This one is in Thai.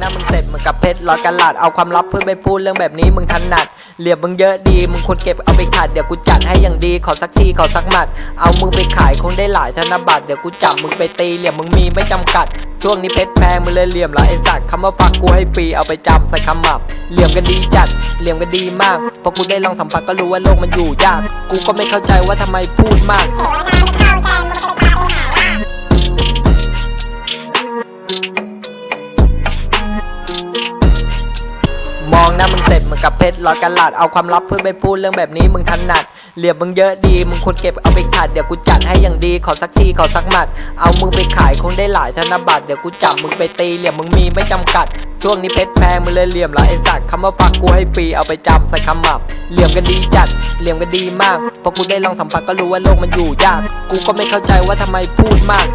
หน้ามึงเสร็จมึงกับเพชรร้อยกันหลาดเอาความลับเพื่อไปพูดเรื่องแบบนี้มึงถนัดเหลี่ยมมึงเยอะดีมึงควรเก็บเอาไปขัดเดี๋ยวกูจัดให้อย่างดีขอสักทีขอสักหมัด เอามึงไปขายคงได้หลายธนบัตรเดี๋ยวกูจับมึงไปตีเหลี่ยมมึงมีไม่จำกัดช่วงนี้เพชรแพงมึงเลยเหลี่ยมละไอสัตว์คำว่าฟักกูให้ฟรีเอาไปจำใส่คำหมับเหลี่ยมกันดีจัดเหลี่ยมกันดีมากพอกูได้ลองสัมผัสก็รู้ว่าโลกมันอยู่ยาก กูก็ไม่เข้าใจว่าทำไมพูดมาก หน้ามึงเสร็จมึงกับเพชรร้อยกันหลาดเอาความลับเพื่อไปพูดเรื่องแบบนี้มึงถนัดเหลี่ยมมึงเยอะดีมึงควรเก็บเอาไปขัดเดี๋ยวกูจัดให้อย่างดีขอสักทีขอสักหมัด เอามึงไปขายคงได้หลายธนบัตรเดี๋ยวกูจับมึงไปตีเหลี่ยมมึงมีไม่จำกัดช่วงนี้เพชรแพงมึงเลยเหลี่ยมละไอสัตว์คำว่าฟักกูให้ฟรีเอาไปจำใส่คำหมับเหลี่ยมกันดีจัดเหลี่ยมกันดีมากพอกูได้ลองสัมผัสก็รู้ว่าโลกมันอยู่ยาก กูก็ไม่เข้าใจว่าทำไมพูดมาก